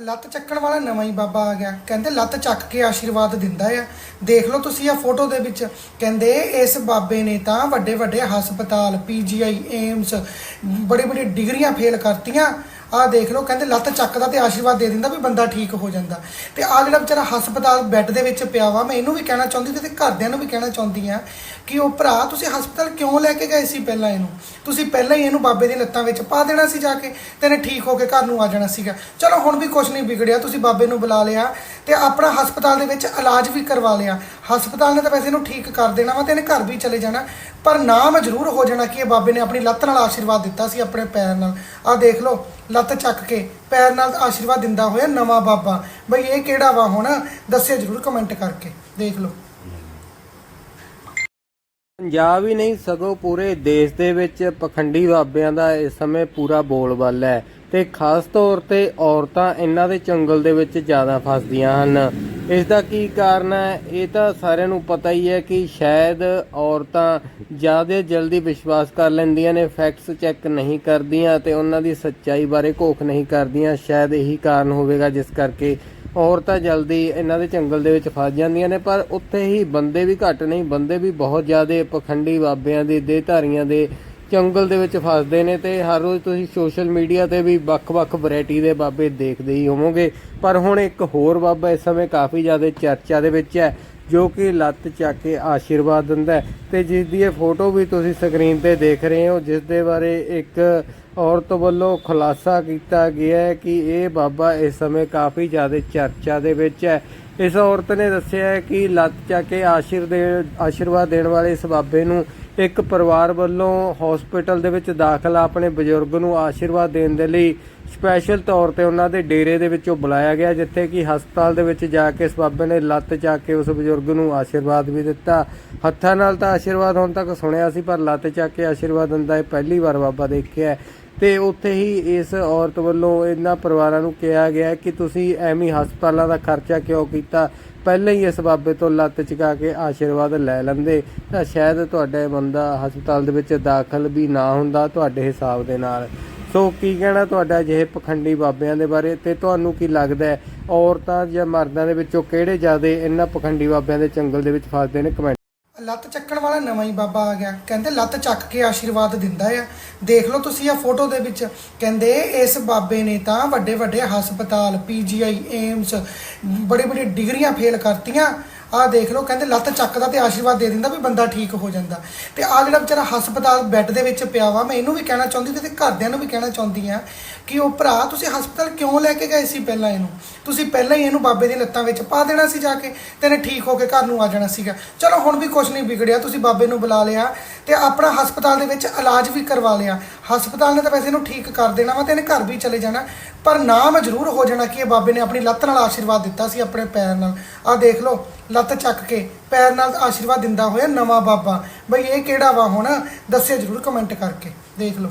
ਲੱਤ ਚੱਕਣ ਵਾਲਾ ਨਵਾਂ ਹੀ ਬਾਬਾ ਆ ਗਿਆ। ਕਹਿੰਦੇ ਲੱਤ ਚੱਕ ਕੇ ਆਸ਼ੀਰਵਾਦ ਦਿੰਦਾ ਆ। ਦੇਖ ਲਓ ਤੁਸੀਂ ਆ ਫੋਟੋ ਦੇ ਵਿੱਚ। ਕਹਿੰਦੇ ਇਸ ਬਾਬੇ ਨੇ ਤਾਂ ਵੱਡੇ ਵੱਡੇ ਹਸਪਤਾਲ ਪੀਜੀਆਈ ਏਮਸ ਬੜੀ ਬੜੀ ਡਿਗਰੀਆਂ ਫੇਲ ਕਰਤੀਆਂ। ਆਹ ਦੇਖ ਲਓ, ਕਹਿੰਦੇ ਲੱਤ ਚੱਕਦਾ ਤੇ ਆਸ਼ੀਰਵਾਦ ਦੇ ਦਿੰਦਾ ਵੀ ਬੰਦਾ ਠੀਕ ਹੋ ਜਾਂਦਾ। ਤੇ ਆ ਜਿਹੜਾ ਵਿਚਾਰਾ ਹਸਪਤਾਲ ਬੈੱਡ ਦੇ ਵਿੱਚ ਪਿਆ ਵਾ, ਮੈਂ ਇਹਨੂੰ ਵੀ ਕਹਿਣਾ ਚਾਹੁੰਦੀ ਤੇ ਘਰਦਿਆਂ ਨੂੰ ਵੀ ਕਹਿਣਾ ਚਾਹੁੰਦੀ ਆ ਕਿ ਉਹ ਭਰਾ, ਤੁਸੀਂ ਹਸਪਤਾਲ ਕਿਉਂ ਲੈ ਕੇ ਗਏ ਸੀ ਪਹਿਲਾਂ ਇਹਨੂੰ? ਤੁਸੀਂ ਪਹਿਲਾਂ ਹੀ ਇਹਨੂੰ ਬਾਬੇ ਦੀ ਲੱਤਾਂ ਵਿੱਚ ਪਾ ਦੇਣਾ ਸੀ ਜਾ ਕੇ, ਤੇ ਇਹਨੇ ਠੀਕ ਹੋ ਕੇ ਘਰ ਨੂੰ ਆ ਜਾਣਾ ਸੀਗਾ। ਚਲੋ ਹੁਣ ਵੀ ਕੁਝ ਨਹੀਂ ਵਿਗੜਿਆ, ਤੁਸੀਂ ਬਾਬੇ ਨੂੰ ਬੁਲਾ ਲਿਆ। ਤੇ ਆਪਣਾ ਹਸਪਤਾਲ ਦੇ ਵਿੱਚ ਇਲਾਜ ਵੀ ਕਰਵਾ ਲਿਆ। ਹਸਪਤਾਲ ਨੇ ਤਾਂ ਵੈਸੇ ਇਹਨੂੰ ਠੀਕ ਕਰ ਦੇਣਾ ਵਾ ਤੇ ਇਹਨੇ ਘਰ ਵੀ ਚਲੇ ਜਾਣਾ। ਪਰ ਨਾਮ ਜ਼ਰੂਰ ਹੋ ਜਾਣਾ ਕਿ ਇਹ ਬਾਬੇ ਨੇ ਆਪਣੀ ਲੱਤ ਨਾਲ ਆਸ਼ੀਰਵਾਦ ਦਿੱਤਾ ਸੀ ਆਪਣੇ ਪੈਰ ਨਾਲ। ਆਹ ਦੇਖ ਲਓ, ਲੱਤ ਚੱਕ ਕੇ ਪੈਰ ਨਾਲ ਆਸ਼ੀਰਵਾਦ ਦਿੰਦਾ ਹੋਇਆ ਨਵਾਂ ਬਾਬਾ। ਬਈ ਇਹ ਕਿਹੜਾ ਵਾ ਹੁਣ? ਦੱਸਿਓ ਜ਼ਰੂਰ ਕਮੈਂਟ ਕਰਕੇ। ਦੇਖ ਲਓ। ਪੰਜਾਬ ਹੀ ਨਹੀਂ, ਸਗੋਂ ਪੂਰੇ ਦੇਸ਼ ਦੇ ਵਿੱਚ ਪਖੰਡੀ ਬਾਬਿਆਂ ਦਾ ਇਸ ਸਮੇਂ ਪੂਰਾ ਬੋਲਬਾਲਾ ਹੈ। ਤੇ ਖਾਸ ਤੌਰ ਤੇ ਔਰਤਾਂ ਇਹਨਾਂ ਦੇ ਚੰਗਲ ਦੇ ਵਿੱਚ ਜ਼ਿਆਦਾ ਫਸਦੀਆਂ ਹਨ। ਇਸ ਦਾ ਕੀ ਕਾਰਨ ਹੈ? ਇਹ ਤਾਂ ਸਾਰਿਆਂ ਨੂੰ ਪਤਾ ਹੀ ਹੈ ਕਿ ਸ਼ਾਇਦ ਔਰਤਾਂ ਜ਼ਿਆਦਾ ਜਲਦੀ ਵਿਸ਼ਵਾਸ ਕਰ ਲੈਂਦੀਆਂ ਨੇ ਫੈਕਟਸ ਚੈੱਕ ਨਹੀਂ ਕਰਦੀਆਂ ਤੇ ਉਹਨਾਂ ਦੀ ਸੱਚਾਈ ਬਾਰੇ ਘੋਖ ਨਹੀਂ ਕਰਦੀਆਂ। ਸ਼ਾਇਦ ਇਹੀ ਕਾਰਨ ਹੋਵੇਗਾ ਜਿਸ ਕਰਕੇ ਔਰਤਾਂ ਜਲਦੀ ਇਹਨਾਂ ਦੇ ਜੰਗਲ ਦੇ ਵਿੱਚ ਫਸ ਜਾਂਦੀਆਂ ਨੇ, ਪਰ ਉੱਥੇ ਹੀ ਬੰਦੇ ਵੀ ਘੱਟ ਨਹੀਂ, ਬੰਦੇ ਵੀ ਬਹੁਤ ਜ਼ਿਆਦਾ ਪਖੰਡੀ ਬਾਬਿਆਂ ਦੇ, ਦੇਹਧਾਰੀਆਂ ਦੇ ਜੰਗਲ ਦੇ ਵਿੱਚ ਫਸਦੇ ਨੇ ਤੇ ਹਰ ਰੋਜ਼ ਤੁਸੀਂ ਸੋਸ਼ਲ ਮੀਡੀਆ ਤੇ ਵੀ ਵੱਖ-ਵੱਖ ਵੈਰਾਈਟੀ ਦੇ ਬਾਬੇ ਦੇਖਦੇ ਹੀ ਹੋਵੋਗੇ। ਪਰ ਹੁਣ ਇੱਕ ਹੋਰ ਬਾਬਾ ਇਸ ਸਮੇਂ ਕਾਫੀ ਜ਼ਿਆਦਾ ਚਰਚਾ ਦੇ ਵਿੱਚ ਹੈ, ਜੋ ਕਿ ਲੱਤ ਚੱਕ ਕੇ ਆਸ਼ੀਰਵਾਦ ਦਿੰਦਾ ਹੈ। ਤੇ ਜਿਸ ਦੀ ਇਹ ਫੋਟੋ ਵੀ ਤੁਸੀਂ ਸਕਰੀਨ ਤੇ ਦੇਖ ਰਹੇ ਹੋ, ਜਿਸ ਦੇ ਬਾਰੇ ਇੱਕ ਔਰਤ ਵੱਲੋਂ ਖੁਲਾਸਾ ਕੀਤਾ ਗਿਆ ਹੈ ਕਿ ਇਹ ਬਾਬਾ ਇਸ ਸਮੇਂ ਕਾਫੀ ਜ਼ਿਆਦਾ ਚਰਚਾ ਦੇ ਵਿੱਚ ਹੈ। ਇਸ ਔਰਤ ਨੇ ਦੱਸਿਆ ਹੈ ਕਿ ਲੱਤ ਚੱਕ ਕੇ ਆਸ਼ੀਰ ਦੇ ਆਸ਼ੀਰਵਾਦ ਦੇਣ ਵਾਲੇ ਇਸ ਬਾਬੇ ਨੂੰ ਇੱਕ ਪਰਿਵਾਰ ਵੱਲੋਂ ਹਸਪੀਟਲ ਦੇ ਵਿੱਚ ਦਾਖਲ ਆਪਣੇ ਬਜ਼ੁਰਗ ਨੂੰ ਆਸ਼ੀਰਵਾਦ ਦੇਣ ਦੇ ਲਈ ਸਪੈਸ਼ਲ ਤੌਰ ਤੇ ਉਹਨਾਂ ਦੇ ਡੇਰੇ ਦੇ ਵਿੱਚੋਂ ਬੁਲਾਇਆ ਗਿਆ, ਜਿੱਥੇ ਕਿ ਹਸਪਤਾਲ ਦੇ ਵਿੱਚ ਜਾ ਕੇ ਇਸ ਬਾਬੇ ਨੇ ਲੱਤ ਚੱਕ ਕੇ ਉਸ ਬਜ਼ੁਰਗ ਨੂੰ ਆਸ਼ੀਰਵਾਦ ਵੀ ਦਿੱਤਾ। ਹੱਥਾਂ ਨਾਲ ਤਾਂ ਆਸ਼ੀਰਵਾਦ ਹੁਣ ਤੱਕ ਸੁਣਿਆ ਸੀ, ਪਰ ਲੱਤ ਚੱਕ ਕੇ ਆਸ਼ੀਰਵਾਦ ਦਿੰਦਾ ਇਹ ਪਹਿਲੀ ਵਾਰ ਬਾਬਾ ਦੇਖਿਆ ਤੇ ਉੱਥੇ ਹੀ ਇਸ ਔਰਤ ਵੱਲੋਂ ਇਹਨਾਂ ਪਰਿਵਾਰਾਂ ਨੂੰ ਕਿਹਾ ਗਿਆ ਕਿ ਤੁਸੀਂ ਐਵੇਂ ਹਸਪਤਾਲਾਂ ਦਾ ਖਰਚਾ ਕਿਉਂ ਕੀਤਾ? ਪਹਿਲਾਂ ਹੀ ਇਸ ਬਾਬੇ ਤੋਂ ਲੱਤ ਚੁਕਾ ਕੇ ਆਸ਼ੀਰਵਾਦ ਲੈ ਲੈਂਦੇ। ਤਾਂ ਸ਼ਾਇਦ ਤੁਹਾਡੇ ਬੰਦਾ ਹਸਪਤਾਲ ਦੇ ਵਿੱਚ ਦਾਖਲ ਵੀ ਨਾ ਹੁੰਦਾ ਤੁਹਾਡੇ ਹਿਸਾਬ ਦੇ ਨਾਲ। ਸੋ ਕੀ ਕਹਿਣਾ ਤੁਹਾਡਾ ਅਜਿਹੇ ਪਖੰਡੀ ਬਾਬਿਆਂ ਦੇ ਬਾਰੇ? ਤੇ ਤੁਹਾਨੂੰ ਕੀ ਲੱਗਦਾ ਹੈ? ਔਰਤਾਂ ਜਾਂ ਮਰਦਾਂ ਦੇ ਵਿੱਚੋਂ ਕਿਹੜੇ ਜ਼ਿਆਦਾ ਇਹਨਾਂ ਪਖੰਡੀ ਬਾਬਿਆਂ ਦੇ ਚੰਗਲ ਦੇ ਵਿੱਚ ਫਸਦੇ ਨੇ? ਕਮੈਂਟ ਲੱਤ ਚੱਕਣ ਵਾਲਾ ਨਵਾਂ ਹੀ ਬਾਬਾ ਆ ਗਿਆ। ਕਹਿੰਦੇ ਲੱਤ ਚੱਕ ਕੇ ਆਸ਼ੀਰਵਾਦ ਦਿੰਦਾ ਆ। ਦੇਖ ਲਓ ਤੁਸੀਂ ਆ ਫੋਟੋ ਦੇ ਵਿੱਚ। ਕਹਿੰਦੇ ਇਸ ਬਾਬੇ ਨੇ ਤਾਂ ਵੱਡੇ ਵੱਡੇ ਹਸਪਤਾਲ ਪੀਜੀਆਈ ਏਮਸ ਬੜੀ ਬੜੀ ਡਿਗਰੀਆਂ ਫੇਲ ਕਰਤੀਆਂ। ਆਹ ਦੇਖ ਲਓ, ਕਹਿੰਦੇ ਲੱਤ ਚੱਕਦਾ ਤੇ ਆਸ਼ੀਰਵਾਦ ਦੇ ਦਿੰਦਾ ਵੀ ਬੰਦਾ ਠੀਕ ਹੋ ਜਾਂਦਾ। ਤੇ ਆ ਜਿਹੜਾ ਵਿਚਾਰਾ ਹਸਪਤਾਲ ਬੈੱਡ ਦੇ ਵਿੱਚ ਪਿਆ ਵਾ, ਮੈਂ ਇਹਨੂੰ ਵੀ ਕਹਿਣਾ ਚਾਹੁੰਦੀ ਤੇ ਘਰਦਿਆਂ ਨੂੰ ਵੀ ਕਹਿਣਾ ਚਾਹੁੰਦੀ ਆ ਕਿ ਉਹ ਭਰਾ, ਤੁਸੀਂ ਹਸਪਤਾਲ ਕਿਉਂ ਲੈ ਕੇ ਗਏ ਸੀ ਪਹਿਲਾਂ ਇਹਨੂੰ? ਤੁਸੀਂ ਪਹਿਲਾਂ ਹੀ ਇਹਨੂੰ ਬਾਬੇ ਦੀ ਲੱਤਾਂ ਵਿੱਚ ਪਾ ਦੇਣਾ ਸੀ ਜਾ ਕੇ, ਤੇ ਇਹਨੇ ਠੀਕ ਹੋ ਕੇ ਘਰ ਨੂੰ ਆ ਜਾਣਾ ਸੀਗਾ। ਚਲੋ ਹੁਣ ਵੀ ਕੁਝ ਨਹੀਂ ਵਿਗੜਿਆ, ਤੁਸੀਂ ਬਾਬੇ ਨੂੰ ਬੁਲਾ ਲਿਆ। ਤੇ ਆਪਣਾ ਹਸਪਤਾਲ ਦੇ ਵਿੱਚ ਇਲਾਜ ਵੀ ਕਰਵਾ ਲਿਆ। ਹਸਪਤਾਲ ਨੇ ਤਾਂ ਵੈਸੇ ਇਹਨੂੰ ਠੀਕ ਕਰ ਦੇਣਾ ਵਾ ਤੇ ਇਹਨੇ ਘਰ ਵੀ ਚਲੇ ਜਾਣਾ। ਪਰ ਨਾਮ ਜ਼ਰੂਰ ਹੋ ਜਾਣਾ ਕਿ ਇਹ ਬਾਬੇ ਨੇ ਆਪਣੀ ਲੱਤ ਨਾਲ ਆਸ਼ੀਰਵਾਦ ਦਿੱਤਾ ਸੀ ਆਪਣੇ ਪੈਰ ਨਾਲ। ਆਹ ਦੇਖ ਲਓ, ਲੱਤ ਚੱਕ ਕੇ ਪੈਰ ਨਾਲ ਆਸ਼ੀਰਵਾਦ ਦਿੰਦਾ ਹੋਇਆ ਨਵਾਂ ਬਾਬਾ। ਬਈ ਇਹ ਕਿਹੜਾ ਵਾ ਹੁਣ? ਦੱਸਿਓ ਜ਼ਰੂਰ ਕਮੈਂਟ ਕਰਕੇ। ਦੇਖ ਲਓ।